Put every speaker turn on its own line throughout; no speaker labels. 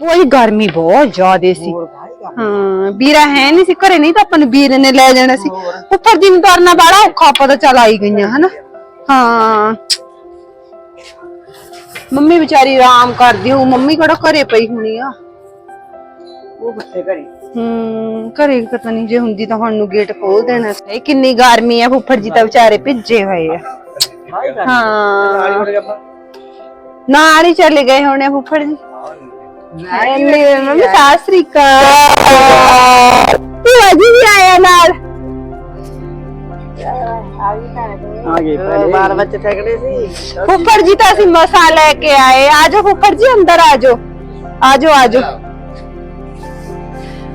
ਉਹ ਗਰਮੀ ਬਹੁਤ ਜ਼ਿਆਦੇ ਸੀ। ਹਾਂ ਵੀਰਾ ਹੈ ਨਹੀਂ ਸੀ ਘਰੇ ਨਹੀਂ ਤਾਂ ਆਪਾਂ ਨੂੰ ਵੀਰ ਨੇ ਲੈ ਜਾਣਾ ਸੀ। ਉੱਪਰ ਦੀ ਨੂੰ ਕਰਨਾ ਬੜਾ ਔਖਾ ਆਪਾਂ ਤਾਂ ਚੱਲ ਆਈ ਗਈਆਂ ਹਨਾ? ਹਾਂ। ਮੰਮੀ ਵਿਚਾਰੀ ਆਰਾਮ ਕਰਦੀ ਹੋ ਮੰਮੀ ਕਿਹੜਾ ਘਰੇ ਪਈ ਹੋਣੀ ਆ?
ਉਹ ਬੱਚੇ ਘਰੇ।
ਹੂੰ ਘਰੇ ਪਤਾ ਨਹੀਂ ਜੇ ਹੁੰਦੀ ਤਾਂ ਹੁਣ ਨੂੰ ਗੇਟ ਖੋਲ ਦੇਣਾ ਸੀ। ਕਿੰਨੀ ਗਰਮੀ ਆ ਫੁੱਫੜ ਜੀ ਤਾਂ ਵਿਚਾਰੇ ਭਿੱਜੇ ਹੋਏ ਆ। ਹਾਂ। ਨਾਲ ਹੀ ਚਲੇ ਗਏ ਹੋਣੇ ਫੁੱਫੜ ਜੀ। ਨਹੀਂ ਮੰਮੀ ਸਤਿ ਸ੍ਰੀ ਅਕਾਲ ਭੂਆ ਜੀ ਵੀ ਆਇਆ ਨਾਲ
ਆ ਗਏ ਬਾਲ ਬੱਚੇ ਠਗੜੇ ਸੀ
ਫੁੱਫੜ ਜੀ ਤਾਂ ਅਸੀਂ ਮਸਾ ਲੈ ਕੇ ਆਏ ਆਜੋ ਫੁੱਫੜ ਜੀ ਅੰਦਰ ਆਜੋ ਆਜੋ ਆਜੋ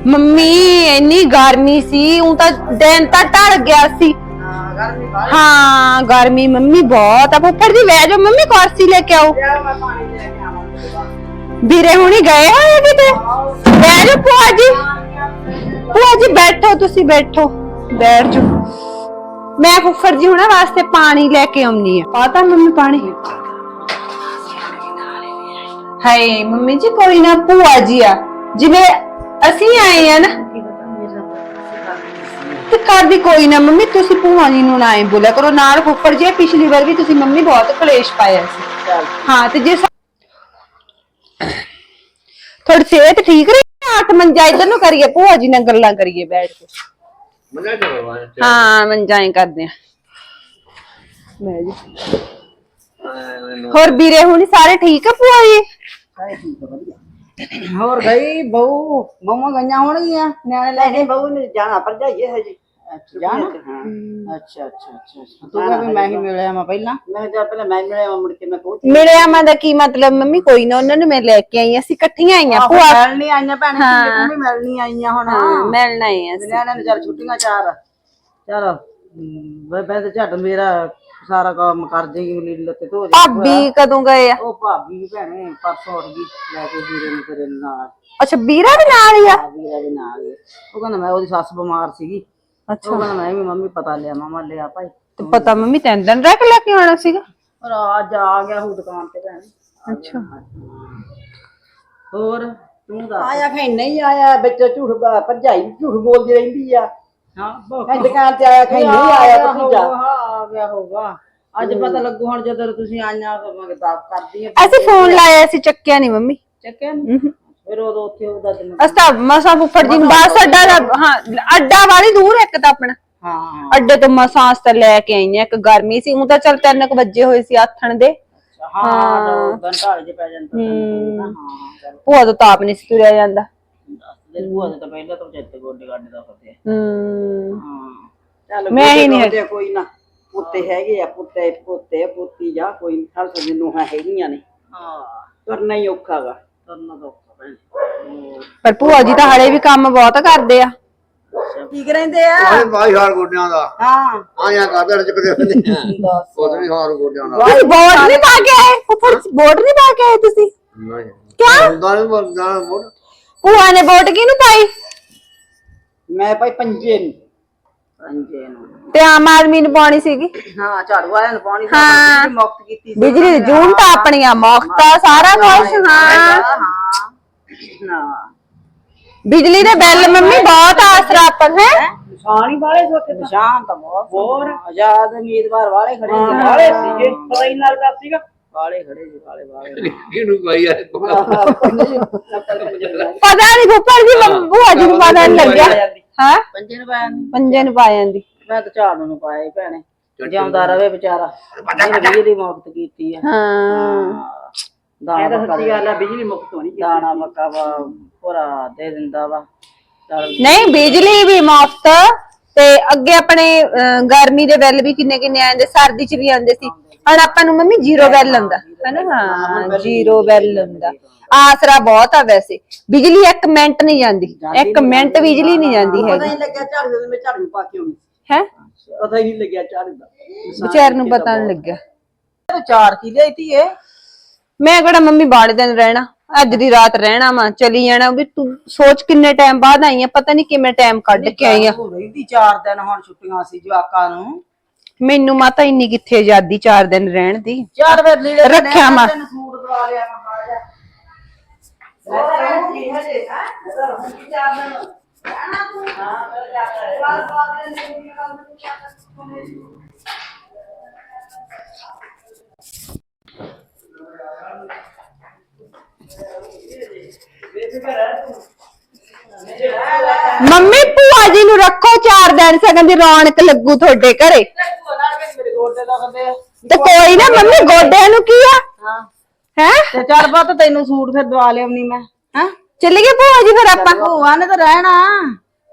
ਮੰਮੀ ਇੰਨੀ ਗਰਮੀ ਸੀ ਉਹ ਤਾਂ ਦਿਨ ਤਾਂ ਢਲ ਗਿਆ ਸੀ
ਹਾਂ ਗਰਮੀ ਬਾਹਰ
ਹਾਂ ਗਰਮੀ ਮੰਮੀ ਬਹੁਤ ਆ ਫੁੱਫੜ ਜੀ ਬਹਿ ਜਾਓ ਮੰਮੀ ਕੁਰਸੀ ਲੈ ਕੇ ਆਓ
ਮੈਂ ਪਾਣੀ ਲੈ ਕੇ
ਵੀਰੇ ਹੁਣੀ ਗਏ ਹੋਏ ਕਿਤੇ? ਬਹਿ ਜਾਓ ਭੂਆ ਜੀ। ਭੂਆ ਜੀ ਬੈਠੋ ਤੁਸੀਂ ਬੈਠੋ। ਬੈਠ ਜਾਓ। ਮੈਂ ਫੁੱਫੜ ਜੀ ਹੁਣਾਂ ਵਾਸਤੇ ਪਾਣੀ ਲੈ ਕੇ ਆਉਣੀ ਆ। ਪਾਤਾ ਮੰਮੀ ਪਾਣੀ। ਹਾਏ ਮੰਮੀ ਜੀ ਕੋਈ ਨਾ ਭੂਆ ਜੀ ਆ। ਜਿਵੇਂ ਅਸੀਂ ਆਏ ਆ ਨਾ। ਤੇ ਕਰਦੀ ਕੋਈ ਨਾ ਮੰਮੀ ਤੁਸੀਂ ਭੂਆ ਜੀ ਨੂੰ ਨਾ ਐ ਬੋਲਿਆ ਕਰੋ। ਨਾਲ ਫੁੱਫੜ ਜੀ ਪਿਛਲੀ ਵਾਰ ਵੀ ਤੁਸੀਂ ਮੰਮੀ ਬਹੁਤ ਕਲੇਸ਼ ਪਾਇਆ ਸੀ। ਹਾਂ ਤੇ ਜੇ ਥੋੜੀ ਸਿਹਤ ਠੀਕ ਰਹੀ ਆਠ ਮੰਜਾ ਇਧਰ ਨੂੰ ਕਰੀਏ ਭੂਆ ਜੀ ਨਾਲ ਗੱਲਾਂ ਕਰੀਏ ਬੈਠ ਕੇ। ਹਾਂ ਮੰਜਾ ਹੀ ਕਰਦੇ ਆ। ਮੈਂ ਜੀ। ਹੋਰ ਵੀਰੇ ਹੁਣੀ ਸਾਰੇ ਠੀਕ ਆ ਭੂਆ ਜੀ?
ਹੋਰ ਗਈ ਬਹੂ ਮਮਾ ਗਈਆਂ ਹੋਣਗੀਆਂ? ਨਿਆਣੇ ਲੈ ਕੇ ਬਹੂ ਨੇ ਜਾਣਾ ਪਰ ਜਾਈਏ ਹਜੇ ਜਾਣਾ? ਅੱਛਾ ਅੱਛਾ ਅੱਛਾ ਅੱਛਾ। ਤੂੰ ਕਹਿੰਦਾ ਮੈਂ ਹੀ ਮਿਲਿਆ ਮੈਂ ਪਹਿਲਾਂ? ਮੈਂ ਕਿਹਾ ਪਹਿਲਾਂ ਮੈਂ ਮਿਲਿਆ ਮੈਂ ਮੁੜ ਕੇ ਮੈਂ ਪਹੁੰਚ
ਮਿਲਿਆ ਮਾਂ ਦਾ ਕੀ ਮਤਲਬ? ਮੰਮੀ ਕੋਈ ਨਾ ਉਹਨਾਂ ਨੂੰ ਮੈਂ ਲੈ ਕੇ ਆਈ ਆਂ, ਅਸੀਂ ਇਕੱਠੀਆਂ ਆਈਆਂ ਭੂਆ।
ਮਿਲਣ ਨਹੀਂ ਆਈਆਂ ਭੈਣ ਤੂੰ ਵੀ ਮਿਲਣ ਨਹੀਂ ਆਈਆਂ ਹੁਣ।
ਮਿਲਣ ਆਏ ਆ
ਨਿਆਣਿਆਂ ਨੇ ਚੱਲ ਛੁੱਟੀਆਂ ਚਾਰ। ਚਲ ਮੈਂ ਤਾਂ ਝੱਟ ਮੇਰਾ ਸਾਰਾ ਕੰਮ ਕਰ ਦੇਗੀ ਲੀਲ ਤੇ ਧੋ ਦੇ
ਭਾਬੀ ਕਦੋਂ ਗਏ ਆ?
ਉਹ ਭਾਬੀ ਵੀ ਭੈਣੇ ਪਰਸੋਂ ਉੱਠ ਗਈ ਲੈ ਕੇ ਵੀਰੇ ਨੂੰ ਤੇਰੇ ਨਾਲ।
ਅੱਛਾ ਵੀਰਾ ਵੀ ਨਾਲ ਹੀ ਆ?
ਆ ਵੀਰੇ ਦੇ ਨਾਲ ਹੀ। ਉਹ ਕਹਿੰਦਾ ਮੈਂ ਉਹਦੀ ਸੱਸ ਬਿਮਾਰ ਸੀਗੀ।
ਅੱਛਾ
ਉਹ ਕਹਿੰਦਾ ਮੈਂ ਵੀ ਮੰਮੀ ਪਤਾ ਲਿਆ ਮਾਮਾ ਲਿਆ ਭਾਈ।
ਤੇ ਪਤਾ ਮੰਮੀ ਤਿੰਨ ਦਿਨ ਰਹਿ ਕੇ ਲੈ ਕੇ ਆਉਣਾ ਸੀਗਾ?
ਪਰ ਅੱਜ ਆ ਗਿਆ ਹੂ ਦੁਕਾਨ ਤੇ ਭੈਣੇ।
ਅੱਛਾ।
ਹੋਰ ਤੂੰ ਦੱਸ। ਆਇਆ ਖੈ ਨਹੀਂ ਆਇਆ? ਵਿੱਚ ਝੂਠ ਬ- ਭਰਜਾਈ ਝੂਠ ਬੋਲਦੀ ਰਹਿੰਦੀ ਆ। ਹਾਂ ਬਹੁਤ ਦੁਕਾਨ ਤੇ ਆਇਆ ਖੈ ਨਹੀਂ ਆਇਆ ਭਤੀਜਾ ਆ ਗਿਆ ਹੋਗਾ ਅੱਜ ਪਤਾ ਲੱਗੂ ਹੁਣ ਜਦੋਂ ਤੁਸੀਂ ਆਈਆਂ ਤਾਂ ਮੈਂ ਕਿਤਾਬ ਕਰਦੀ ਆ।
ਅਸੀਂ ਫੋਨ ਲਾਇਆ ਸੀ ਚੱਕਿਆ ਨਹੀਂ ਮੰਮੀ।
ਚੱਕਿਆ ਨੀ? ਫਿਰ ਉਦੋਂ ਉੱਥੇ ਉਹਦਾ ਤੇ ਮੈਂ-
ਅਸਤਾ ਮਸਾ ਫੁੱਫੜ ਜੀ ਨੂੰ ਬੱਸ ਅੱਡਾ ਦਾ ਹਾਂ ਅੱਡਾ ਵਾਲੀ ਦੂਰ ਇੱਕ ਤਾਂ ਆਪਣਾ।
ਹਾਂ।
ਅੱਡੇ ਤੋਂ ਮਸਾਂ ਅਸਤਾ ਲੈ ਕੇ ਆਈਆਂ ਇੱਕ ਗਰਮੀ ਸੀ ਉਹ ਤਾਂ ਚੱਲ ਤਿੰਨ ਕੁ ਵੱਜੇ ਹੋਏ ਸੀ ਆਥਣ ਦੇ।
ਹਾਂ ਘੰਟਾਲੇ ਜੇ ਪੈ ਜਾਂਦਾ ਤੈਨੂੰ ਹਾਂ ਚੱਲ।
ਭੂਆ ਤੋਂ ਤਾਪ ਨਹੀਂ ਸੀ ਤੁਰਿਆ ਜਾਂਦਾ।
ਦੱਸ ਦੇ ਭੂਆ ਦੇ ਤਾਂ ਪਹਿਲਾਂ ਤੋਂ ਚਿੱਤ ਗੋਡੇ ਗਾਡੇ ਦਾ ਫਤਿਹ
ਹੂੰ।
ਹਾਂ। ਚੱਲ
ਮੈਂ ਹੀ ਨਹੀਂ
ਗੋਡੇ ਕੋਈ ਨਾ ਪੁੱਤੇ ਹੈਗੇ ਆ ਪੁੱਤੇ ਪੋਤੇ ਪੁੱਤੀ ਜਾ ਕੋਈ ਹਰ ਸਭ ਨੂੰ ਹੈਗੀਆਂ ਨੇ। ਹਾਂ। ਕਰਨਾ ਹੀ ਔਖਾ ਗਾ। ਕਰਨਾ ਤਾਂ ਔਖਾ। ਭੈਣ
ਪਰ ਭੂਆ ਜੀ ਤਾਂ ਹਲੇ ਵੀ ਕੰਮ ਬਹੁਤ ਕਰਦੇ ਆ।
ਠੀਕ ਰਹਿੰਦੇ ਆ।
ਆਏ ਬਾਈ ਹਾਰ ਗੋਡਿਆਂ ਦਾ।
ਹਾਂ।
ਆਇਆ ਕਾਦਰ ਚ ਕਦੇ ਹੁੰਦੇ ਆ। ਉਹ ਵੀ ਹਾਰ ਗੋਡਿਆਂ ਦਾ।
ਤੁਸੀਂ ਬੋਰਡ ਨਹੀਂ ਪਾ ਕੇ ਆਏ? ਫੁੱਫੜ ਬੋਰਡ ਨਹੀਂ ਪਾ ਕੇ ਆਏ ਤੁਸੀਂ?
ਨਹੀਂ।
ਕਿਆ
ਹੁੰਦਾ ਨਹੀਂ ਬੰਦਾ ਮੋੜ
ਭੂਆ ਨੇ ਵੋਟ ਕਿਹਨੂੰ ਪਾਈ?
ਮੈਂ ਭਾਈ ਪੰਜੇ ਨੂੰ। ਪੰਜੇ ਨੂੰ।
ਤੇ ਆਮ ਆਦਮੀ ਨੂੰ ਪਾਉਣੀ ਸੀਗੀ?
ਹਾਂ ਝਾੜੂ ਵਾਲਿਆਂ ਨੂੰ ਪਾਣੀ
ਹਾਂ।
ਮੁਕਤ ਕੀਤੀ ਸੀ।
ਬਿਜਲੀ ਦੀ ਜੂਨ ਤਾਂ ਆਪਣੀਆਂ ਮੁਫਤ ਸਾਰਾ ਕੁਝ ਹਾਂ
ਹਾਂ
ਬਿਜਲੀ ਦੇ ਬਿੱਲ ਮੰਮੀ ਬਹੁਤ ਆਸਰਾ ਆਪਾਂ ਹੈ?
ਨਿਸ਼ਾਨ ਹੀ ਵਾਲੇ ਸੋਤੇ ਨਿਸ਼ਾਨ ਤਾਂ ਬਹੁਤ ਹੋਰ? ਆਜ਼ਾਦ ਉਮੀਦਵਾਰ ਵਾਲੇ ਖੜੇ ਸੀ। ਵਾਲੇ ਸੀਗੇ ਪਤਾ ਹੀ ਨਾਲ ਦਾ ਸੀਗਾ। ਵਾਲੇ ਖੜੇ ਸੀ ਵਾਲੇ ਵਾਲੇ।
ਕਿਹਨੂੰ ਪਾਈ ਆ?
ਪਤਾ ਨਹੀਂ ਜੀ ਮੰਮ- ਭੂਆ ਜੀ ਨੂੰ ਪਤਾ ਨਹੀਂ ਲੱਗਿਆ। ਹਾਂ?
ਪੰਜੇ ਨੂੰ ਪਾਇਆ ਨੀ।
ਪੰਜੇ ਨੂੰ ਪਾ ਜਾਂਦੀ।
ਮੈਂ ਤਾਂ ਝਾੜੂ ਨੂੰ ਪਾਇਆ ਹੀ ਭੈਣੇ। ਜਿਉਂਦਾ ਰਵੇ ਵਿਚਾਰਾ। ਬਿਜਲੀ ਮੁਕਤ ਕੀਤੀ ਆ।
ਹਾਂ।
ਦਾਣਾ ਸੱਚੀ ਗੱਲ ਆ ਬਿਜਲੀ ਮੁਕਤ ਹੋਣੀ ਦਾਣਾ ਮੱਕਾ ਵਾ ਪੂਰਾ ਦੇ ਦਿੰਦਾ ਵਾ। ਚੱਲ
ਨਹੀਂ ਬਿਜਲੀ ਵੀ ਮੁਫਤ ਤੇ ਅੱਗੇ ਆਪਣੇ ਅਹ, ਗਰਮੀ ਦੇ ਬਿੱਲ ਵੀ ਕਿੰਨੇ ਕਿੰਨੇ ਆਉਂਦੇ ਸਰਦੀ ਚ ਵੀ ਆਉਂਦੇ ਸੀ। ਹੁਣ ਆਪਾਂ ਨੂੰ ਮੰਮੀ ਜ਼ੀਰੋ ਬਿੱਲ ਆਉਂਦਾ ਹੈਨਾ? ਹਾਂ ਜ਼ੀਰੋ ਬਿੱਲ ਆਉਂਦਾ ਆਸਰਾ ਬਹੁਤ ਆ ਵੈਸੇ। ਬਿਜਲੀ ਇੱਕ ਮਿੰਟ ਨਹੀਂ ਜਾਂਦੀ। ਇੱਕ ਮਿੰਟ ਬਿਜਲੀ ਨਹੀਂ ਜਾਂਦੀ
ਪਤਾ
ਹੈਗੀ।
ਨਹੀਂ ਲੱਗਿਆ ਝਾੜੂ ਦੇ ਮੈਂ ਝਾੜੂ ਪਾ ਕੇ ਆਉਣੀ
ਹੈ?
ਪਤਾ ਹੀ ਨਹੀਂ ਲੱਗਿਆ ਝਾੜੂ ਦਾ।
ਵਿਚਾਰ ਨੂੰ ਪਤਾ ਨਹੀਂ ਲੱਗਿਆ।
ਚਾਰ ਕੀ ਲਈ ਧੀਏ।
ਮੈਂ ਕਿਹੜਾ ਮੰਮੀ ਬਾੜੇ ਦਿਨ ਰਹਿਣਾ? ਅੱਜ ਦੀ ਰਾਤ ਰਹਿਣਾ ਵਾ ਚਲੀ ਜਾਣਾ ਵੀ ਤੂੰ ਸੋਚ ਕਿੰਨੇ ਟਾਈਮ ਬਾਅਦ ਆਈ ਆ ਪਤਾ ਨਹੀਂ ਕਿਵੇਂ ਟਾਈਮ ਕੱਢ ਕੇ ਆਈ ਆ।
ਹੋ ਦੀ ਦਿਨ ਹੁਣ ਛੁੱਟੀਆਂ ਸੀ ਜਵਾਕਾਂ ਨੂੰ।
ਮੈਨੂੰ ਮਾਤਾ ਇੰਨੀ ਕਿੱਥੇ ਆਜ਼ਾਦੀ 4 ਦਿਨ ਰਹਿਣ ਦੀ?
ਚਾਰ ਵੇਰ ਲੀੜੇ
ਰੱਖਿਆ ਮਾਂ।
ਸੂਟ ਦਵਾ ਲਿਆ ਮੈਂ
ਮੰਮੀ ਭੂਆ ਜੀ ਨੂੰ ਰੱਖੋ ਚਾਰ ਦਿਨ ਸਗਨ ਦੀ ਰੌਣਕ ਲੱਗੂ ਤੁਹਾਡੇ ਘਰੇ। ਤੇ ਕੋਈ ਨਾ ਮੰਮੀ ਗੋਡਿਆਂ ਨੂੰ ਕੀ ਆ?
ਹਾਂ।
ਹੈ?
ਤੇ ਚੱਲ ਪੁੱਤ ਤੈਨੂੰ ਸੂਟ ਫਿਰ ਦਵਾ ਲਿਆਉਣੀ ਮੈਂ ਹਾਂ?
ਚੱਲੀਏ ਭੂਆ ਜੀ ਫਿਰ ਆਪਾਂ।
ਭੂਆ ਨੇ ਤਾਂ ਰਹਿਣਾ।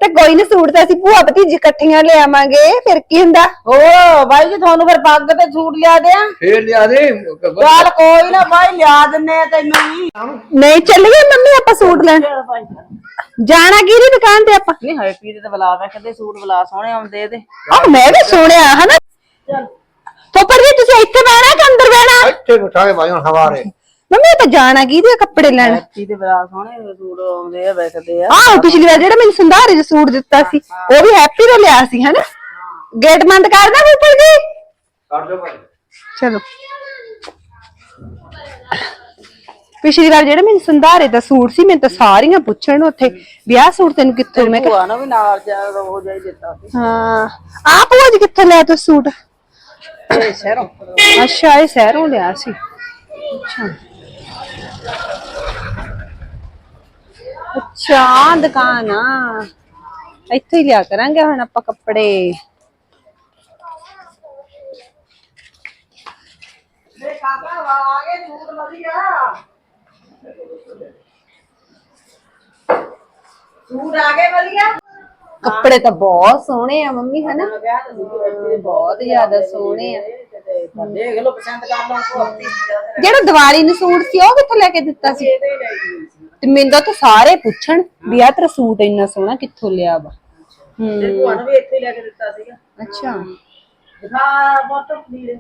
ਤੇ ਕੋਈ ਨਾ ਸੂਟ ਤਾਂ ਅਸੀਂ ਭੂਆ ਭਤੀਜੀ ਇਕੱਠੀਆਂ ਲਿਆਵਾਂਗੇ ਫਿਰ ਕੀ ਹੁੰਦਾ?
ਓ ਬਾਈ ਜੀ ਤੁਹਾਨੂੰ ਫਿਰ ਪੱਗ ਤੇ ਸੂਟ ਲਿਆ ਦਿਆਂ?
ਫੇਰ ਲਿਆ ਦੇ।
ਚੱਲ ਕੋਈ ਨਾ ਬਾਈ ਲਿਆ ਦਿੰਨੇ ਆ ਤੈਨੂੰ ਵੀ।
ਨਹੀਂ ਚੱਲੀਏ ਮੰਮੀ ਆਪਾਂ ਸੂਟ ਲੈਣ। ਜਾਣਾ ਕਿਹਦੀ ਦੁਕਾਨ ਤੇ ਆਪਾਂ?
ਨਹੀਂ ਹੈਪੀ ਦੇ ਤਾਂ ਬੁਲਾ ਵੇਖਦੇ ਸੂਟ ਬੁਲਾ ਸੋਹਣੇ ਆਉਂਦੇ ਇਹਦੇ।
ਆਹ ਮੈਂ ਵੀ ਸੁਣਿਆ ਹਨਾ?
ਚੱਲ।
ਫੁੱਫੜ ਜੀ ਤੁਸੀਂ ਇੱਥੇ ਬਹਿਣਾ ਕਿ ਅੰਦਰ ਬਹਿਣਾ?
ਇੱਥੇ ਬਿਠਾਏ ਭਾਈ ਹੁਣ ਹਵਾਰੇ
ਮੰਮੀ ਇਹ ਤਾਂ ਜਾਣਾ ਕਿਹਦੇ ਆ ਕੱਪੜੇ ਲੈਣ?
ਹੈਪੀ ਦੇ ਬੁਲਾ ਸੋਹਣੇ ਸੂਟ ਆਉਂਦੇ ਆ ਵੇਖਦੇ ਆ।
ਆਹ ਪਿਛਲੀ ਵਾਰ ਜਿਹੜਾ ਮੈਨੂੰ ਸੰਧਾਰੇ ਚ ਸੂਟ ਦਿੱਤਾ ਸੀ ਉਹ ਵੀ ਹੈਪੀ ਤੋਂ ਲਿਆ ਸੀ ਹਨਾ? ਗੇਟ ਬੰਦ ਕਰਦਾ ਫੁੱਫੜ ਜੀ।
ਕਰ ਦਿਓ ਭਾਈ।
ਚਲੋ। ਪਿਛਲੀ ਵਾਰ ਜਿਹੜਾ ਮੈਨੂੰ ਸੰਧਾਰੇ ਦਾ ਸੂਟ ਸੀ ਮੈਨੂੰ ਤਾਂ ਸਾਰੀਆਂ ਪੁੱਛਣ ਉੱਥੇ ਵਿਆਹ ਸੂਟ ਤੈਨੂੰ ਕਿੱਥੋਂ ਮੈਂ ਕਿਹਾ
ਭੂਆ ਨੂੰ ਵੀ ਨਾਲ ਜਾ ਹੋ ਜਾਈ ਦਿੱਤਾ ਸੀ।
ਹਾਂ। ਆਪ ਭੂਆ ਜੀ ਕਿੱਥੋਂ ਲਿਆ ਤੂੰ ਸੂਟ?
ਇਹ ਸ਼ਹਿਰੋਂ।
ਅੱਛਾ ਇਹ ਸ਼ਹਿਰੋਂ ਲਿਆ ਸੀ। ਅੱਛਾ। ਅੱਛਾ ਦੁਕਾਨ ਆ। ਇੱਥੇ ਹੀ ਲਿਆ ਕਰਾਂਗੇ ਹੁਣ ਆਪਾਂ ਕੱਪੜੇ।
ਮੇਰੇ ਕਾਕਾ ਆ ਗਏ ਸੂਟ ਵਧੀਆ ਸੂਟ ਆ ਗਏ ਵਧੀਆ?
ਕੱਪੜੇ ਤਾਂ ਬਹੁਤ ਸੋਹਣੇ ਆ ਮੰਮੀ ਹਨਾ? ਬਹੁਤ ਜ਼ਿਆਦਾ ਸੋਹਣੇ ਆ।
ਦੇਖ ਲਓ ਪਸੰਦ ਕਰ ਲਓ
ਜਿਹੜਾ ਦੀਵਾਲੀ ਨੂੰ ਸੂਟ ਸੀ ਉਹ ਕਿੱਥੋਂ ਲੈ ਕੇ ਦਿੱਤਾ ਸੀ? ਤੇ ਮੈਨੂੰ ਤਾਂ ਸਾਰੇ ਪੁੱਛਣ ਵੀ ਆ ਤੇਰਾ ਸੂਟ ਇੰਨਾ ਸੋਹਣਾ ਕਿੱਥੋਂ ਲਿਆ ਵਾ? ਹੂੰ।
ਤੇ ਭੂਆ ਨੂੰ ਵੀ ਇੱਥੇ ਹੀ ਲੈ ਕੇ ਦਿੱਤਾ ਸੀਗਾ।
ਅੱਛਾ।
ਦਿਖਾ ਬਹੁਤ ਪਲੀਰ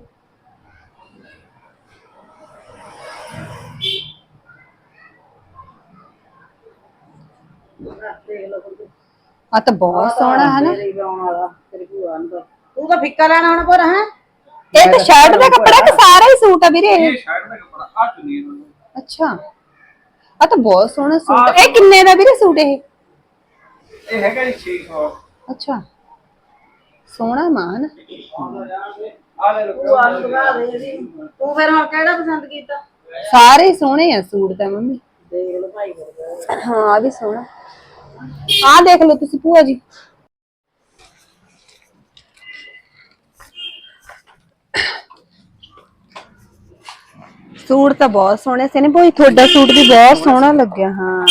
ਦੇਖ ਲਓ ਕੋਈ
ਆ ਤਾਂ ਬਹੁਤ ਸੋਹਣਾ ਹੈ ਨਾ।
ਤੇਰੇ ਵੀ ਆਉਣ ਵਾਲਾ ਤੇਰੀ ਭੂਆ ਨੂੰ ਤਾਂ। ਤੂੰ ਤਾਂ ਫਿੱਕਾ ਲੈਣਾ ਹੁਣ ਪਰ ਹੈ?
ਇਹ ਤਾਂ ਸ਼ਰਟ ਦਾ ਕੱਪੜਾ ਕਿ ਸਾਰਾ ਹੀ ਸੂਟ ਆ ਵੀਰੇ। ਇਹ
ਸ਼ਰਟ ਦਾ ਕੱਪੜਾ ਆ ਤੁਹਾਨੂੰ।
ਅੱਛਾ। ਆ ਤਾਂ ਬਹੁਤ ਸੋਹਣਾ ਸੂਟ ਇਹ ਕਿੰਨੇ ਦਾ ਵੀਰੇ ਸੂਟ ਇਹ?
ਇਹ ਹੈਗਾ ਜੀ 600
ਅੱਛਾ। ਸੋਹਣਾ ਮਾਨ।
ਆ ਲੈ ਲਓ।
ਭੂਆ ਨੂੰ ਦਿਖਾ ਦੇ ਇਹਦੀ। ਤੂੰ ਫਿਰ ਹੁਣ ਕਿਹੜਾ ਪਸੰਦ ਕੀਤਾ?
ਸਾਰੇ ਹੀ ਸੋਹਣੇ ਆ ਸੂਟ ਤਾਂ ਮੰਮੀ।
ਦੇਖ ਲਓ ਭਾਈ
ਹਾਂ ਆ ਵੀ ਸੋਹਣਾ। ਆ ਦੇਖ ਲਓ ਤੁਸੀਂ ਭੂਆ ਜੀ। ਸੂਟ ਤਾਂ ਬਹੁਤ ਸੋਹਣੇ ਸੀ ਨੇ ਭੋਈ ਤੁਹਾਡਾ ਸੂਟ ਵੀ ਬਹੁਤ ਸੋਹਣਾ ਲੱਗਿਆ ਹਾਂ।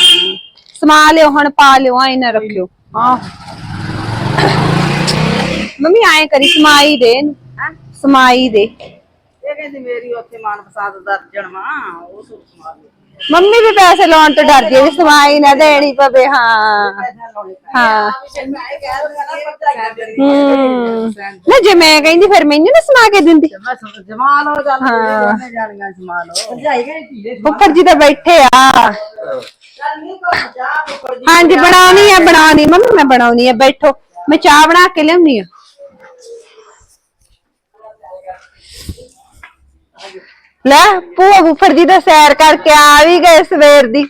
ਸਮਾ ਲਿਓ ਹੁਣ ਪਾ ਲਿਓ ਆਏ ਨਾ ਰੱਖਿਓ। ਆਹ ਮੰਮੀ ਆਏ ਕਰੀ ਸਮਾਈ ਦੇ ਇਹਨੂੰ ਸਮਾਈ ਦੇ।
ਇਹ ਕਹਿੰਦੀ ਮੇਰੀ ਉੱਥੇ ਮਨਪਸੰਦ ਦਰਜਣ ਵਾ ਉਹ ਸੂਟ ਸਮਾ ਦੇ।
ਮੰਮੀ ਵੀ ਪੈਸੇ ਲਾਉਣ ਤੋਂ ਡਰਦੀ ਹੈ ਵੀ ਸਮਾਈ ਨਾ ਦੇਣੀ ਪਵੇ ਹਾਂ। ਹਾਂ।
ਨਾ ਹੀ
ਜੇ ਮੈਂ ਕਹਿੰਦੀ ਫਿਰ ਮੈਨੂੰ ਨਾ ਸਮਾ ਕੇ ਦਿੰਦੀ।
ਮੈਂ ਸਮਝ ਜਮਾ ਲਓ ਚੱਲ ਦੋਨੇ ਜਾਣੀਆਂ ਸਮਾ ਲਓ ਭਰਜਾਈ ਕਹਿੰਦੀ ਧੀਰੇ
ਫੁੱਫੜ ਜੀ ਤਾਂ ਬੈਠੇ ਆ। ਹਾਂਜੀ ਬਣਾਉਣੀ ਆ ਬਣਾਉਣੀ ਮੰਮੀ ਮੈਂ ਬਣਾਉਣੀ ਆ ਬੈਠੋ। ਮੈਂ ਚਾਹ ਬਣਾ ਕੇ ਲਿਆਉਣੀ ਆ। ਲੈ ਭੂਆ ਫੁੱਫੜ ਜੀ ਦਾ ਸੈਰ ਕਰਕੇ ਆ ਵੀ ਗਏ ਸਵੇਰ ਦੀ।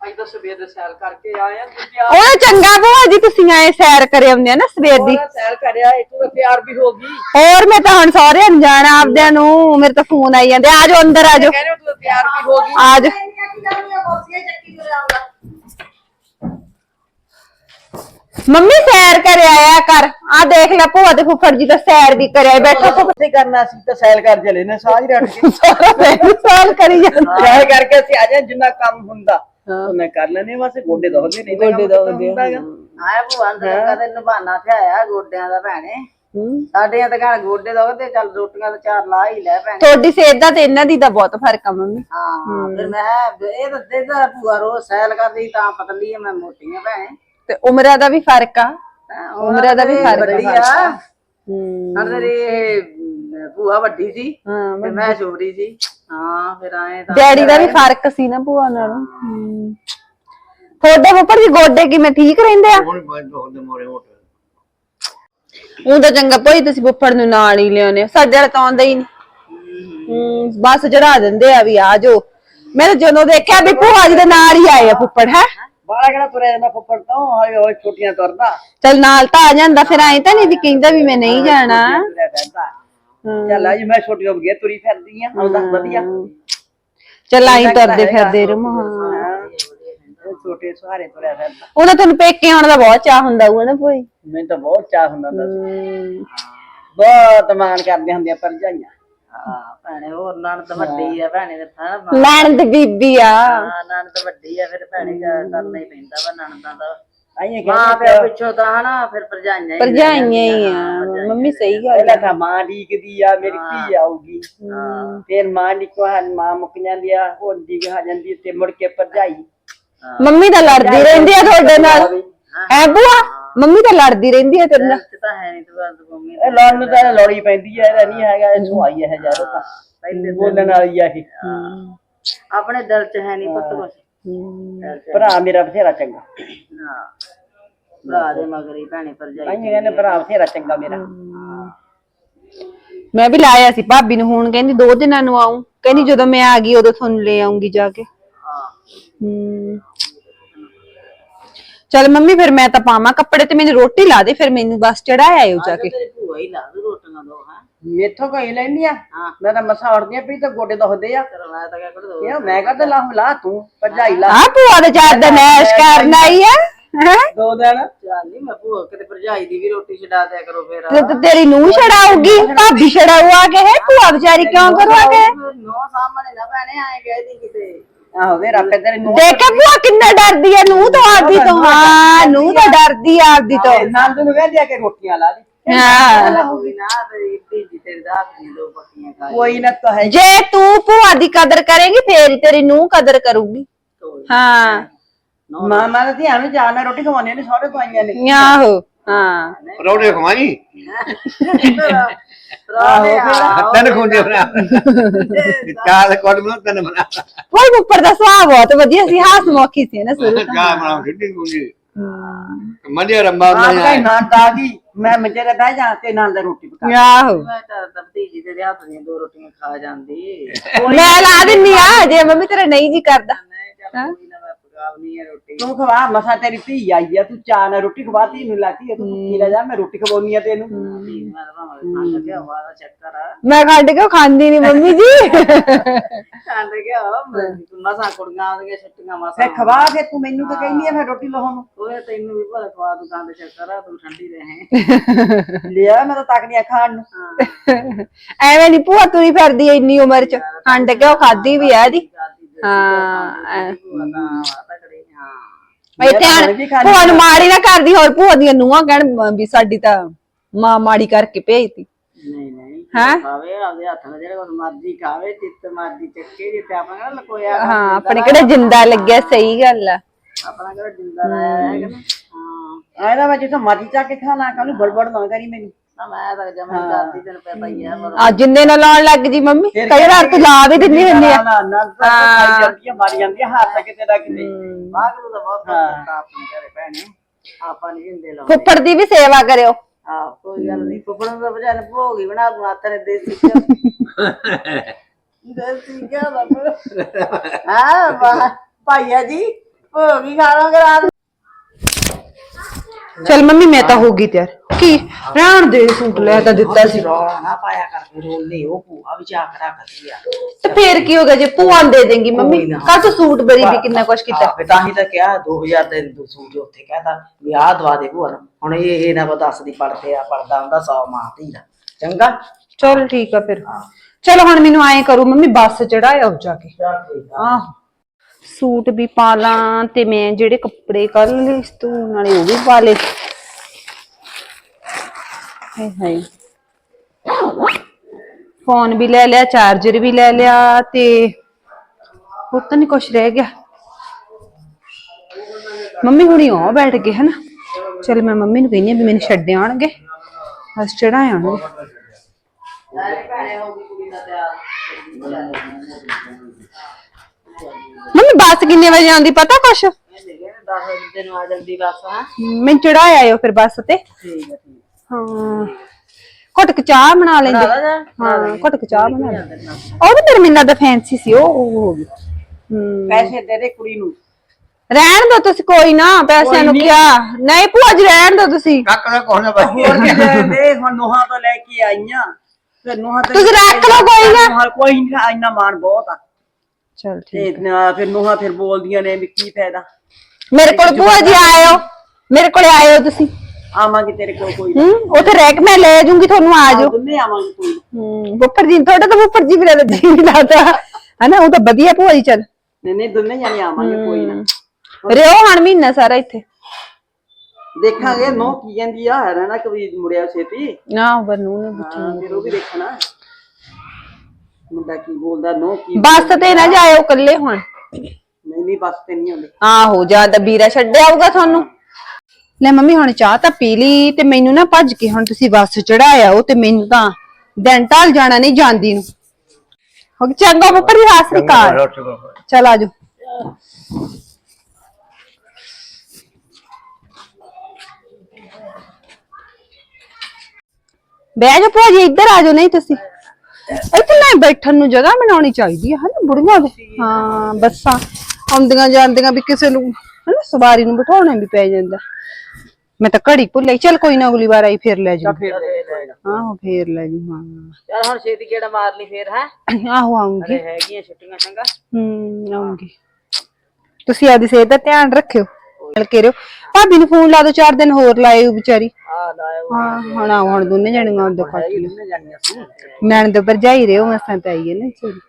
ਅੱਜ ਤਾਂ ਸਵੇਰ ਦੇ ਸੈਲ ਕਰਕੇ ਆਏ ਆ ਤੁਸੀਂ
ਉਹ ਚੰਗਾ ਭੂਆ ਜੀ ਤੁਸੀਂ ਆਏ ਸੈਰ ਕਰੇ ਆਉਂਦੇ ਆ ਨਾ ਸਵੇਰ ਦੀ।
ਸੈਲ ਕਰਿਆ ਇੱਕ ਤਾਂ ਪਿਆਰ ਵੀ ਹੋ ਗਈ।
ਹੋਰ ਮੈਂ ਤਾਂ ਹੁਣ ਸਾਰੇ ਅਣਜਾਣ ਆਪਦਿਆਂ ਨੂੰ ਮੇਰੇ ਤਾਂ ਫੋਨ ਆਈ ਜਾਂਦੇ ਆ ਜਾਓ ਅੰਦਰ ਆ ਜਾਓ
ਕਹਿੰਦੇ ਤੂੰ ਪਿਆਰ ਵੀ ਹੋ ਗਈ।
ਆ ਜਾਓ ਮੰਮੀ ਸੈਰ ਕਰ ਆਇਆ ਕਰ। ਆ ਦੇਖ ਲੈ ਭੂਆ ਤੇ ਫੁੱਫੜ ਜੀ ਤਾਂ ਸੈਰ ਵੀ ਕਰਿਆ ਬੈਠੋ ਤਾਂ
ਕਿੱਥੇ ਕਰਨਾ ਸੀ ਤਾਂ ਸੈਲ ਕਰ ਚਲੇ ਨੇ ਸਾਰੀ ਰੱਟ ਕੇ।
ਸਾਰਾ ਦਿਨ ਕਰੀ ਜਾਂਦਾ।
ਸੈਲ ਕਰਕੇ ਅਸੀਂ ਆ ਜਾਏ ਜਿੰਨਾ ਕੰਮ ਹੁੰਦਾ ਉਹਨੇ ਕਰ ਲੈਣੇ ਬਸ ਗੋਡੇ ਦੁਖਦੇ ਨਹੀਂ ਗੋਡੇ ਆਇਆ ਭੂਆਨ ਦਾ ਕਦੇ ਨਿਭਾਣਾ ਤੇ ਆਇਆ ਗੋਡਿਆਂ ਦਾ ਭੈਣੇ। ਸਾਡਿਆਂ ਤਾਂ ਘਰ ਗੋਡੇ ਦੁਖਦੇ ਚੱਲ ਰੋਟੀਆਂ ਤਾਂ ਚਾਰ ਲਾ ਹੀ ਲੈ ਭੈਣੇ।
ਤੁਹਾਡੀ ਸਿਹਤ ਦਾ ਤੇ ਇਹਨਾਂ ਦੀ ਦਾ ਬਹੁਤ ਫ਼ਰਕ ਆ ਮੰਮੀ।
ਹਾਂ ਫਿਰ ਮੈਂ ਇਹ ਤਾਂ ਦੇਦਾ ਭੂਆ ਰੋਜ਼ ਸੈਲ ਕਰਦੀ ਤਾਂ ਪਤਲੀ ਆ ਮੈਂ ਮੋਟੀ ਆ ਭੈਣੇ।
ਤੇ ਉਮਰਾਂ ਦਾ ਵੀ ਫ਼ਰਕ ਆ। ਉਮਰਾਂ ਦਾ ਵੀ ਫ਼ਰਕ ਆ। ਹੂੰ।
ਹਾਂ ਤੇਰੀ ਇਹ ਭੂਆ ਵੱਡੀ ਸੀ
ਹਾਂ
ਤੇ ਮੈਂ ਛੋਟੀ ਸੀ। ਹਾਂ ਫਿਰ ਆਏ ਤਾਂ
ਡੈਡੀ ਦਾ ਵੀ ਫ਼ਰਕ ਸੀ ਨਾ ਭੂਆ ਨਾਲੋਂ। ਹੂੰ। ਤੁਹਾਡੇ ਫੁੱਫੜ ਜੀ ਗੋਡੇ ਕਿਵੇਂ ਠੀਕ ਰਹਿੰਦੇ ਆ?
ਹੁਣ ਮੈਂ ਦੋਦੇ ਮੋਰੇ ਮੋਟੇ।
ਉਹ ਤਾਂ ਚੰਗਾ ਭਈ ਤੁਸੀਂ ਫੁੱਫੜ ਨੂੰ ਨਾਲ ਹੀ ਲਿਆਉਨੇ। ਸਾਡੇ ਵਾਲਾ ਤਾਂ ਆਉਂਦਾ ਹੀ ਨਹੀਂ। ਹੂੰ ਬਸ ਚੜਾ ਦਿੰਦੇ ਆ ਵੀ ਆ ਜਾਓ। ਮੈਂ ਤਾਂ ਜਦੋਂ ਦੇਖਿਆ ਵੀ ਭੂਆ ਜੀ ਦੇ ਨਾਲ ਹੀ ਆਏ ਆ ਫੁੱਫੜ ਹੈ?
ਬਾਲਾ ਕਿਹੜਾ ਤੁਰਿਆ ਜਾਂਦਾ ਫੁੱਫੜ ਤੋਂ? ਹੌਲੀ ਹੌਲੀ ਛੋਟੀਆਂ ਤੁਰਦਾ।
ਚਲ ਨਾਲ ਤਾਂ ਆ ਜਾਂਦਾ ਫਿਰ ਐਂ ਤਾਂ ਨਹੀਂ ਵੀ ਕਹਿੰਦਾ ਵੀ ਮੈਂ ਨਹੀਂ ਜਾਣਾ।
ਤੁਰਿਆ ਫਿਰਦਾ ਚੱਲ ਅੱਜ ਮੈਂ ਛੋਟੀ ਹੋ ਤੁਰੀ ਫਿਰਦੀ ਆ ਆਉਂਦਾ ਵਧੀਆ।
ਚਲ ਆਈ ਤੁਰਦੇ ਫਿਰਦੇ ਰਮ।
ਇਹ ਛੋਟੇ ਸਹਾਰੇ ਤੁਰਿਆ ਫਿਰਦਾ
ਉਹਨਾਂ ਤੁਹਾਨੂੰ ਪੇਕੇ ਆਉਣ ਦਾ ਬਹੁਤ ਚਾਹ ਹੁੰਦਾ ਹੋਊਗਾ ਨਾ ਭੂਈ
ਮੈਨੂੰ ਤਾਂ ਬਹੁਤ ਚਾਹ ਹੁੰਦਾ ਹੁੰਦਾ ਸੀ। ਬਹੁਤ ਮਾਣ ਕਰਦੇ ਹੁੰਦੀਆਂ ਭਰਜਾਈਆਂ
ਹਾਂ ਭੈਣੇ ਹੋਰ ਨਣਦ ਵੱਡੀ ਆ ਭੈਣੇ ਦੇ ਤਾਂ
ਨਣਦ ਬੀਬੀ ਆ।
ਹਾਂ ਨਣਦ ਵੱਡੀ ਆ ਫਿਰ ਭੈਣੇ ਦਾ ਕਰਨਾ ਹੀ ਪੈਂਦਾ ਵਾ ਨਣਦਾਂ ਦਾ।
ਆਈਏ
ਮਾਂ ਪਿਓ ਪਿੱਛੋਂ ਤਾਂ ਹਨਾ ਫਿਰ ਭਰਜਾਈਆਂ ਹੀ
ਭਰਜਾਈਆਂ ਹੀ ਆ। ਮੰਮੀ ਸਹੀ ਗੱਲ
ਪਹਿਲਾਂ ਤਾਂ ਮਾਂ ਡੀਕਦੀ ਆ ਮੇਰੀ ਧੀ ਆਊਗੀ? ਫਿਰ ਮਾਂ ਦੀ ਕਹਾਣ ਮਾਂ ਮੁੱਕ ਜਾਂਦੀ ਆ ਉਹ ਦੀ ਆ ਜਾਂਦੀ ਤੇ ਮੁੜ ਕੇ ਭਰਜਾਈ।
ਮੰਮੀ ਤਾਂ ਲੜਦੀ ਰਹਿੰਦੀ ਆ ਤੁਹਾਡੇ ਨਾਲ। ਹੈ। ਭੂਆ? ਮੰਮੀ ਤਾਂ ਲੜਦੀ ਰਹਿੰਦੀ ਆ ਤੇਰੇ ਨਾਲ।
ਤੇ ਤਾਂ ਹੈ ਨਹੀਂ ਤੂੰ ਬਸ ਮੰਮੀ
ਇਹ ਲੜਨ ਨੂੰ ਤਾਂ ਲੋੜੀ ਪੈਂਦੀ ਆ ਇਹਦਾ ਨਹੀਂ ਹੈਗਾ ਇਹ ਸੁਹਾਈ ਹੈ ਯਾਰ ਤਾਂ। ਪਹਿਲੇ ਬੋਲਣ ਵਾਲੀ ਆ ਇਹ।
ਆਪਣੇ ਦਿਲ 'ਚ ਹੈ ਨਹੀਂ ਪੁੱਤ ਕੁਛ।
ਭਰਾ ਮੇਰਾ ਬਥੇਰਾ ਚੰਗਾ।
ਹਾਂ। ਭਰਾ ਦੇ ਮਗਰੀ ਭੈਣੇ ਭਰਜਾਈ
ਆਈਏ ਕਹਿੰਦੇ ਭਰਾ ਬਥੇਰਾ ਚੰਗਾ ਮੇਰਾ।
ਮੈਂ ਵੀ ਲਾਇਆ ਸੀ ਭਾਬੀ ਨੂੰ ਹੁਣ ਕਹਿੰਦੀ ਦੋ ਦਿਨਾਂ ਨੂੰ ਆਉਂ ਕਹਿੰਦੀ ਜਦੋਂ ਮੈਂ ਆ ਗਈ ਉਦੋਂ ਤੁਹਾਨੂੰ ਲੈ ਆਉਂਗੀ ਜਾ ਕੇ।
ਹਾਂ।
ਹਮ। ਚੱਲ ਮੰਮੀ ਫਿਰ ਮੈਂ ਤਾਂ ਪਾਵਾਂ ਕੱਪੜੇ ਤੇ ਮੈਨੂੰ ਰੋਟੀ ਲਾ ਦੇ ਫਿਰ ਮੈਨੂੰ ਬਸ ਚੜਾਇਆ ਆਇਓ ਜਾ ਕੇ।
ਤੇਰੀ ਭੂਆ ਹੀ ਲਾ ਦੂ ਰੋਟੀਆਂ ਦੋ ਹਾਂ।
ਮੇਥੋਂ ਕੋਈ ਲੈਣੀ ਆ? ਮੈਂ ਤਾਂ ਮਸਾ ਉੜਦੀ ਆ ਵੀ ਤਾਂ ਗੋਡੇ ਦੁਖਦੇ ਆ।
ਤਾਂ ਕਹਿ ਕਰ
ਇਹ ਮੈਂ ਕਹਦਾ ਲਾ ਲਾ ਤੂੰ ਭਰਜਾਈ ਲਾ।
ਆ ਭੂਆ ਦੇ ਚਾਰ ਦਿਨ ਐਸ਼ ਕਰਨ ਆਈ ਆ ਹੈ?
ਦੋ ਦਿਨ।
ਚੱਲ ਨਹੀਂ ਮੈਂ ਭੂਆ ਕਿਤੇ ਭਰਜਾਈ ਦੀ ਵੀ ਰੋਟੀ ਛਡਾ ਦਿਆ ਕਰੋ ਫਿਰ।
ਤੇ ਤੇਰੀ ਨੂੰਹ ਛੜਾਊਗੀ ਭਾਬੀ ਛੜਾਊ ਆ ਕੇ ਹੈ? ਭੂਆ ਵਿਚਾਰੀ ਕਿਉਂ ਕਰਵਾ ਕੇ?
ਨੋ ਸਾਹਮਣੇ ਨਾ ਭੈਣੇ ਆਏ ਗਏ ਦੀ ਕਿਤੇ।
ਆਹੋ ਵੇ ਰੱਬ ਤੇਰੇ ਨੂੰ
ਦੇਖਿਆ ਭੂਆ ਕਿੰਨਾ ਡਰਦੀ ਆ ਨੂੰਹ ਤੋਂ ਆਪਦੀ ਤੋਂ। ਹਾਂ ਨੂੰਹ ਤਾਂ ਡਰਦੀ ਆ ਆਪਦੀ ਤੋਂ।
ਨਾਲ ਤੈਨੂੰ ਕਹਿੰਦੀ ਆ ਕਿ ਰੋਟੀਆਂ ਲਾ ਦੇ
ਹਾਂ।
ਕੋਈ ਨਾ ਤੇਰੀ ਧੀ ਤੇਰੇ ਦਾ ਹੱਥ ਨੀ ਦੋ ਪੱਟੀਆਂ ਖਾ
ਕੋਈ ਨਾ ਤਾਂ ਹੈ।
ਜੇ ਤੂੰ ਭੂਆ ਦੀ ਕਦਰ ਕਰੇਂਗੀ ਫੇਰ ਤੇਰੀ ਨੂੰਹ ਕਦਰ ਕਰੂਗੀ। ਹਾਂ।
ਮਾਂ ਮਾਂ ਦੀ ਧਿਆਨ ਵਿੱਚ ਆਣਾ ਰੋਟੀ ਖਵਾਉਣੀ ਨੇ ਸਾਰੇ ਤੋਂ ਆਈਆਂ ਨੇ।
ਆਹੋ। ਹਾਂ।
ਰੋੜੇ ਖਵਾਈ?
ਆਹੋ
ਤਨ ਖੁੰਡੇ ਬਣਾ। ਚਾਹ ਕੋਡ ਬਣਾ ਤਨ ਬਣਾ।
ਕੋਈ ਉੱਪਰ ਦਾ ਸੁਭਾਅ ਬਹੁਤ ਵਧੀਆ ਸੀ ਹਾਸ ਮੌਖੀ ਸੀ ਨਾ ਸ਼ੁਰੂ ਤੋਂ।
ਚਾਹ ਬਣਾ ਸਿੱਧੀ ਖੁੰਡੀ। ਮੰਡਿਆ ਰੰਬਾ
ਆਪ
ਬਣਾ
ਕਹੀ ਨਾ ਦਾਗੀ ਮੈਂ ਮੰਜੇ ਤੇ ਬਹਿ ਜਾ ਤੇ ਨਾਲ ਦਾ ਰੋਟੀ ਪਕਾ।
ਆਹੋ।
ਮੈਂ ਤਾਂ ਤਾਂ ਭਤੀਜੀ ਤੇਰੇ ਹੱਥ ਦੀਆਂ ਦੋ ਰੋਟੀਆਂ ਖਾ ਜਾਂਦੀ।
ਮੈਂ ਲਾ ਦਿੰਨੀ ਆ ਜੇ ਮੰਮੀ ਤੇਰਾ ਨਹੀਂ ਜੀ ਕਰਦਾ।
ਮੈਂ ਮੈਂ ਪਕਾਉਣੀ ਹੈ ਰੋਟੀ।
ਤੂੰ ਖਵਾ ਮਸਾ ਤੇਰੀ ਧੀ ਆਈ ਆ ਤੂੰ ਚਾਹ ਨਾਲ ਰੋਟੀ ਖਵਾਤੀ ਨੂੰ ਲਾਤੀ ਆ ਤੂੰ ਭੁੱਖੀ ਲੈ ਜਾ ਮੈਂ ਰੋਟੀ ਖਵਾਉਣੀ ਆ ਤੈਨੂੰ।
ਮੈਂ ਤਾਂ ਭਾਵੇਂ ਖੰਡ ਗਿਆ ਵਾ ਦਾ ਚੱਕਰ ਆ।
ਮੈਂ ਕੱਢ ਕੇ ਖਾਂਦੀ ਨਹੀਂ ਮੰਮੀ ਜੀ।
ਖੰਡ ਗਿਆ ਮਸਾਂ ਕੁੜੀਆਂ ਆਉਂਦੀਆਂ ਛੱਟੀਆਂ ਮਸਾਂ
ਫੇ ਖਵਾ ਫੇ ਤੂੰ ਮੈਨੂੰ ਤਾਂ ਕਹਿੰਦੀ ਆ ਫਿਰ ਰੋਟੀ ਲਾਉਣ ਨੂੰ
ਉਹ ਤੈਨੂੰ ਵੀ ਭਲਾ ਖਵਾ ਦੂ ਕੰਦ ਚੱਕਰ ਆ ਤੂੰ ਠੰਡੀ ਰਹੇ।
ਲਿਆ ਮੈਂ ਤਾਂ ਤੱਕਦੀਆਂ ਖਾਣ ਨੂੰ।
ਐਵੇਂ ਨਹੀਂ ਭੂਆ ਤੁਰੀ ਫਿਰਦੀ ਐ ਇੰਨੀ ਉਮਰ ਚ। ਹੰਡ ਕੇ ਉਹ ਖਾਦੀ ਵੀ ਇਹਦੀ। ਐ।
ਤਕੜੀ ਹਾਂ
ਇੱਥੇ ਆਣ ਭੂਆ ਨੂੰ ਮਾੜੀ ਨਾ ਕਰਦੀ ਹੋਰ ਭੂਆ ਦੀਆਂ ਨੂੰਹਾਂ ਕਹਿਣ ਵੀ ਸਾਡੀ ਤਾਂ ਮਾਂ ਮਾੜੀ ਕਰਕੇ ਭੇਜਤੀ।
ਨਹੀਂ ਨਹੀਂ
ਹੈਂ?
ਖਾਵੇ ਆਪਦੇ ਹੱਥ ਨਾਲ ਜਿਹੜਾ ਕੋਈ ਮਰਜ਼ੀ ਖਾਵੇ ਜਿੱਤ ਮਰਜ਼ੀ ਚੱਕੇ ਜਿੱਤੇ ਆਪਾਂ ਕਿਹੜਾ ਲਕੋਇਆ
ਹਾਂ ਆਪਣੇ ਕਿਹੜੇ ਜਿੰਦਾ ਲੱਗਿਆ ਸਹੀ ਗੱਲ ਆ।
ਆਪਣਾ ਕਿਹੜਾ ਜਿੰਦਾ ਲਾਇਆ ਹੈਗਾ ਨਾ ਹਾਂ।
ਆਇਦਾ ਮੈਂ ਜਿੱਥੋਂ ਮਰਜ਼ੀ ਚੱਕ ਕੇ ਖਾ ਲਾ ਕੱਲ ਨੂੰ ਬੜਬੜ ਨਾ ਕਰੀ ਮੈਨੂੰ।
ਨਾ ਮੈਂ ਤਾਂ ਜਮਾ ਕਰਦੀ ਤੈਨੂੰ ਪਤਾ ਹੀ ਆ ਪਰ
ਆ ਜਿੰਦੇ ਨਾਲ ਲਾਉਣ ਲੱਗ ਜੀ ਮੰਮੀ ਕਈ ਵਾਰ ਤੂੰ ਲਾ ਵੀ ਦਿੰਦੀ ਹੁੰਦੀ ਆ।
ਨਾ ਨਾ ਤਾਂ ਖਾਈ ਜਾਂਦੀ ਆ ਮਾਰੀ ਜਾਂਦੀ ਆ ਹੱਥ ਕਿਤੇ ਦਾ ਕਿਤੇ।
ਬਾਗਰੂ ਦਾ ਬਹੁਤ ਕਰਤਾ ਆਪਣੇ ਘਰੇ ਭੈਣੇ ਆਪਾਂ ਨਹੀਂ ਜਿੰਦੇ ਲਾਉ
ਫੁੱਫੜ ਦੀ ਵੀ ਸੇਵਾ ਕਰਿਓ।
ਆ ਕੋਈ ਗੱਲ ਨਹੀਂ ਦਾ ਬਜਾਨ ਭੋਗ ਹੀ ਬਣਾ ਦੂੰ ਨੇ ਦੇਸੀ ਘਿਓ। ਦੇਸੀ ਘਿਓ ਦਾ ਭੋਗ। ਹਾਂ ਵਾਹ ਭਾਈਆ ਜੀ ਭੋਗ ਹੀ ਖਾ ਲਾਂਗੇ ਰਾਤ ਨੂੰ।
ਚਲ ਮੰਮੀ ਮੈਂ ਤਾਂ ਹੋ ਗਈ ਤਿਆਰ। ਕੀ? ਰਹਿਣ ਦੇ ਸੂਟ ਲੈ ਤਾਂ ਦਿੱਤਾ ਸੀ।
ਨਾ ਪਾਇਆ ਕਰ ਰੋਲੇ ਉਹ ਭੂਆ ਵੀ ਚਾਕ ਰੱਖਦੀ ਆ।
ਤੇ ਫੇਰ ਕੀ ਹੋ ਗਿਆ? ਜੇ ਭੂਆ ਦੇ ਦੇਂਗੀ ਮੰਮੀ ਕੱਲ ਤੂੰ ਸੂਟ ਬਰੀ ਵੀ ਕਿੰਨਾ ਕੁਛ ਕੀਤਾ।
ਆਹ, ਤਾਂ ਹੀ ਤਾਂ ਕਿਹਾ 2000 ਦੇ ਦੋ ਸੂਟ ਉੱਥੇ ਕਹਤਾ ਵੀ ਆਹ ਦਵਾ ਦੇ ਭੂਆ ਨੂੰ। ਹੁਣ ਇਹ ਇਹ ਨਾ ਬਤਾ ਦੱਸਦੀ ਪੜਦੇ ਆ ਪੜਦਾ ਹੁੰਦਾ 100 ਮਾਂ ਧੀ ਦਾ। ਚੰਗਾ?
ਚਲ ਠੀਕ ਆ ਫਿਰ। ਚਲੋ ਹੁਣ ਮੈਨੂੰ ਐਂ ਕਰੂ ਮੰਮੀ ਬੱਸ ਚੜਾਇਆ ਹੋ ਜਾ ਕੇ।
ਚੱਲ ਠੀਕ ਆ।
ਆਹ। ਸੂਟ ਵੀ ਪਾ ਲਾਂ ਤੇ ਮੈਂ ਜਿਹੜੇ ਕੱਪੜੇ ਕੱਲ ਲਈ ਤੂੰ ਨਾਲੇ ਉਹ ਵੀ ਪਾ ਲੇ ਹਾਏ ਹਾਏ। ਫੋਨ ਵੀ ਲੈ ਲਿਆ, ਚਾਰਜਰ ਵੀ ਲੈ ਲਿਆ ਤੇ ਹੋਰ ਤਾਂ ਨਹੀਂ ਕੁਛ ਰਹਿ ਗਿਆ। ਮੰਮੀ ਹੁਣੀ ਉਹ ਬੈਠ ਗਏ ਹਨਾ। ਚਲ ਮੈਂ ਮੰਮੀ ਨੂੰ ਕਹਿੰਦੀ ਆ ਵੀ ਮੈਨੂੰ ਛੱਡ ਆਉਣਗੇ। ਬਸ ਚੜਾ ਆਉਣਗੇ। ਮੰਮੀ ਬੱਸ ਕਿੰਨੇ ਵਜੇ ਆਉਂਦੀ ਪਤਾ ਕੁਛ?
10 ਵਜੇ ਨੂੰ ਆ ਜਲਦੀ ਬਸ ਹਾਂ
ਮੈਂ ਚੜਾਇਆ ਆਇਓ ਫਿਰ ਬੱਸ ਤੇ।
ਠੀਕ ਆ ਠੀਕ
ਹਾਂ। ਘੁੱਟ ਕੇ ਚਾਹ ਬਣਾ ਲੈਂਦੇ। ਹਾਂ ਘੁੱਟ ਕੇ ਚਾਹ ਬਣਾ ਲੈ ਉਹ ਵੀ ਮੇਰੇ ਮਿੰਨਾ ਦਾ ਫੈਂਸੀ ਸੀ ਉਹ ਉਹ ਹੋ ਗਈ। ਹੂੰ।
ਪੈਸੇ ਦੇ ਦੇ ਕੁੜੀ ਨੂੰ।
ਰਹਿਣ ਦੋ ਤੁਸੀਂ ਕੋਈ ਨਾ ਪੈਸਿਆਂ ਨੂੰ ਕਿਆ? ਨਹੀਂ ਭੂਆ ਜੀ ਰਹਿਣ ਦੋ ਤੁਸੀਂ।
ਕੱਕ ਦਾ ਕੋਹਣਾ ਬਾਈ
ਹੋਰ ਕੀ ਦੇ ਦੇ ਹੁਣ ਨੋਹਾਂ ਤੋਂ ਲੈ ਕੇ ਆਈਆਂ। ਫਿਰ ਨੋਹਾਂ ਤੋਂ
ਤੁਸੀਂ ਰੱਖ ਲਓ ਕੋਈ ਨਾ।
ਨੋਹਾਂ- ਕੋਈ ਨਹੀਂ ਇੰਨਾ ਮਾਣ ਬਹੁਤ ਆ।
ਚਲ
ਤੇ ਨਾ ਫਿਰ ਨੋਹਾਂ ਫਿਰ ਬੋਲਦੀਆਂ ਨੇ ਵੀ ਕੀ ਫਾਇਦਾ।
ਮੇਰੇ ਕੋਲ ਭੂਆ ਜੀ ਆਇਓ। ਮੇਰੇ ਕੋਲ ਆਇਓ ਤੁਸੀਂ।
ਆਵਾਂਗੇ ਤੇਰੇ ਕੋਲ ਕੋਈ
ਹੂੰ ਉੱਥੇ ਰਹਿ ਕੇ ਮੈਂ ਲੈ ਜਾਊਂਗੀ ਤੁਹਾਨੂੰ ਆ ਜਾਓ।
ਦੁੰਨੇ ਆਵਾਂਗੇ ਕੋਈ।
ਹੂੰ ਬੁੱਪਰ ਜੀ ਤੁਹਾਡਾ ਤਾਂ ਬੁੱਪਰ ਜੀ ਮੇਰਾ ਤਾਂ ਜੀ ਨਹੀਂ ਲੱਗਦਾ ਹਨਾ ਉਹ ਤਾਂ ਵਧੀਆ ਭੂਆ ਜੀ ਚੱਲ।
ਨਹੀਂ ਨਹੀਂ ਦੁੰਨੇ ਜਾਣੇ ਆਵਾਂਗੇ ਕੋਈ ਨਾ।
ਰਿਓ ਹਣ ਮਹੀਨਾ ਸਾਰਾ ਇੱਥੇ।
ਦੇਖਾਂਗੇ ਨੋ ਕੀ ਕਹਿੰਦੀ ਆ ਰਹਿਣਾ ਕਵੀ ਮੁੜਿਆ ਛੇਤੀ।
ਨਾ ਬਨੂ ਨੇ
ਹਾਂ ਫਿਰ ਉਹ ਵੀ ਦੇਖਣਾ। ਮੁੰਡਾ ਕੀ ਬੋਲਦਾ ਨੋ ਕੀ
ਬੱਸ ਤੇ ਨਾ ਜਾਇਓ ਇਕੱਲੇ ਹੁਣ।
ਨਹੀਂ ਨਹੀਂ ਬਸ ਤੇ ਨਹੀਂ ਆਉਂਦੇ।
ਆਹੋ ਜਾਂ ਤਾਂ ਵੀਰਾ ਛੱਡ ਆਊਗਾ ਤੁਹਾਨੂੰ। ਲੈ ਮੰਮੀ ਹੁਣ ਚਾਹ ਤਾਂ ਪੀ ਲਈ ਤੇ ਮੈਨੂੰ ਨਾ ਭੱਜ ਕੇ ਹੁਣ ਤੁਸੀਂ ਬੱਸ ਚੜਾਇਆ ਉਹ ਤੇ ਮੈਨੂੰ ਤਾਂ ਢਲ ਜਾਣਾ ਨਹੀਂ ਜਾਂਦੀ ਨੂੰ। ਹੋ ਗਿਆ ਚੰਗਾ ਬੁੱਪਰ ਜੀ ਸਤਿ ਸ੍ਰੀ ਅਕਾਲ। ਚਲ ਆਜੋ ਬਹਿ ਜਾ ਇੱਧਰ ਆ ਜਾਓ ਨਹੀਂ ਤੁਸੀਂ। ਇੱਥੇ ਨਾ ਬੈਠਣ ਨੂੰ ਜਗ੍ਹਾ ਬਣਾਉਣੀ ਚਾਹੀਦੀ ਹੈ ਹਨਾ ਬੁੜੀਆਂ ਦੇ? ਹਾਂ ਬੱਸਾਂ ਆਉਂਦੀਆਂ ਜਾਂਦੀਆਂ ਵੀ ਕਿਸੇ ਨੂੰ ਹਨਾ ਸਵਾਰੀ ਨੂੰ ਬਿਠਾਉਣਾ ਵੀ ਪੈ ਜਾਂਦਾ। ਮੈਂ ਤਾਂ ਘੜੀ ਭੁੱਲ ਚਲ ਕੋਈ ਨਾ ਅਗਲੀ ਵਾਰ ਆਈ ਫਿਰ ਲੈ ਜੂ
ਫਿਰ ਲੈ ਲੈਣਾ
ਆਹੋ ਫੇਰ ਲੈ ਜੂ ਹਾਂ।
ਚਲ ਹੁਣ ਛੇਤੀ ਕਿਹੜਾ ਮਾਰ ਲਈ ਫੇਰ ਹੈ?
ਆਹੋ ਆਉਂਗੀ
ਹੈਗੀਆਂ ਛੁੱਟੀਆਂ ਚੰਗਾ।
ਹੂੰ ਆਉਂਗੀ ਤੁਸੀਂ ਆਪਦੀ ਸਿਹਤ ਦਾ ਧਿਆਨ ਰੱਖਿਓ ਮਿਲ ਕੇ ਰਿਓ। ਭਾਬੀ ਨੂੰ ਫੋਨ ਲਾ ਦੋ ਚਾਰ ਦਿਨ ਹੋਰ ਲਾਇਓ ਵਿਚਾਰੀ। ਹੁਣ ਹੁਣ ਦੋਨੇ ਜਣੀਆਂ ਉਹਦੇ ਕੱਟ ਲਿਓ
ਦੁੰਨੇ ਜਾਣੀਆਂ ਸੀ।
ਨੈਣ ਦੇ ਭਰਜਾਈ ਰਿਓ ਮਸਾਂ ਤਾਂ ਆਈ ਹੈ ਨਾ ਚੋਰੀ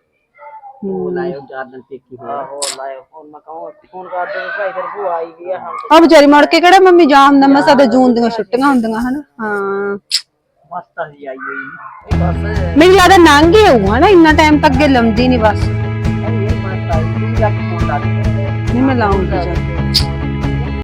ਉਹ ਲਾਇਓ ਚਾਰ ਦਿਨ ਟੇਕੀ ਹੋਇਆ। ਹੋਰ ਲਾਇਓ। ਫੋਨ ਮੈਂ ਕਹਾਂ ਫੋਨ ਕਰ ਦੇ ਭਾਈ ਫਿਰ ਭੂਆ ਆਈ ਗਈ ਆ
ਵਿਚਾਰੀ ਮੁੜ ਕੇ ਕਿਹੜਾ ਮੰਮੀ ਜਾਮ ਦਾ ਮਸਾ ਤੇ ਜੂਨ ਦੀਆਂ ਛੁੱਟੀਆਂ ਹੁੰਦੀਆਂ ਹਨਾ? ਹਾਂ।
ਮਸਤ ਜੀ ਆਈ ਹੋਈ ਬਸ।
ਮੈਨੂੰ ਲੱਗਦਾ ਨੰਗ ਹੀ ਹੋਊ ਹਨਾ? ਇੰਨਾ ਟਾਈਮ ਤੱਕ ਅੱਗੇ ਲੰਮਦੀ ਨਹੀਂ ਬਸ
ਜਾ
ਨਹੀਂ ਮੈਂ ਲਾਉਂਗੀ ਚੱਲ